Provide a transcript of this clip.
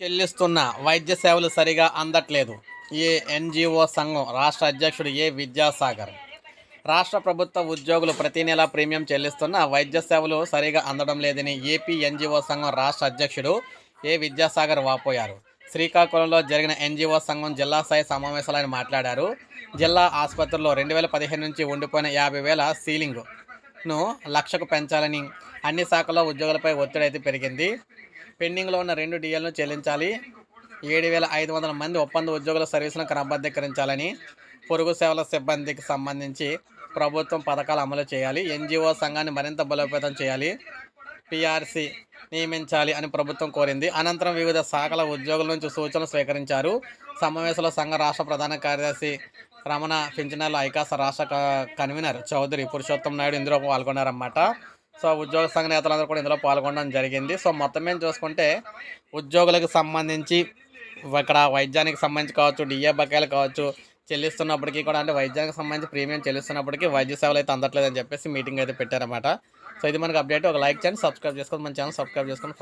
చెల్లిస్తున్న వైద్య సేవలు సరిగా అందట్లేదు. ఏ ఎన్జిఓ సంఘం రాష్ట్ర అధ్యక్షుడు ఏ విద్యాసాగర్. రాష్ట్ర ప్రభుత్వ ఉద్యోగులు ప్రతి నెల ప్రీమియం చెల్లిస్తున్న వైద్య సేవలు సరిగా అందడం లేదని ఏపీ ఎన్జిఓ సంఘం రాష్ట్ర అధ్యక్షుడు ఏ విద్యాసాగర్ వాపోయారు. శ్రీకాకుళంలో జరిగిన ఎన్జిఓ సంఘం జిల్లా స్థాయి సమావేశాలు ఆయన మాట్లాడారు. జిల్లా ఆసుపత్రిలో రెండు వేల పదిహేను నుంచి ఉండిపోయిన యాభై వేల సీలింగ్ను లక్షకు పెంచాలని అన్ని శాఖల్లో ఉద్యోగులపై ఒత్తిడి అయితే పెరిగింది. పెండింగ్లో ఉన్న రెండు డిఎల్ను చెల్లించాలి. ఏడు వేల ఐదు వందల మంది ఒప్పంద ఉద్యోగుల సర్వీసులను క్రమబద్ధీకరించాలని పొరుగు సేవల సిబ్బందికి సంబంధించి ప్రభుత్వం పథకాలు అమలు చేయాలి. ఎన్జిఓ సంఘాన్ని మరింత బలోపేతం చేయాలి. పిఆర్సి నియమించాలి అని ప్రభుత్వం కోరింది. అనంతరం వివిధ శాఖల ఉద్యోగుల నుంచి సూచనలు స్వీకరించారు. సమావేశంలో సంఘ రాష్ట్ర ప్రధాన కార్యదర్శి రమణ పింఛనర్ల ఐకాస రాష్ట్ర కన్వీనర్ చౌదరి పురుషోత్తం నాయుడు ఇందులో పాల్గొన్నారన్నమాట. సో ఉద్యోగ సంఘ నేతలందరూ కూడా ఇందులో పాల్గొనడం జరిగింది. సో మొత్తం మేము చూసుకుంటే ఉద్యోగులకు సంబంధించి ఇక్కడ వైద్యానికి సంబంధించి కావచ్చు డిఏ బకాయిలు కావచ్చు చెల్లిస్తున్నప్పటికీ కూడా అంటే వైద్యానికి సంబంధించి ప్రీమియం చెల్లిస్తున్నప్పటికీ వైద్య సేవలు అయితే అందట్లేదని చెప్పేసి మీటింగ్ అయితే పెట్టారన్నమాట. సో ఇది మనకు అప్డేట్. ఒక లైక్ చేయండి సబ్స్క్రైబ్ చేసుకొని మన ఛానల్ సబ్స్క్రైబ్ చేసుకొని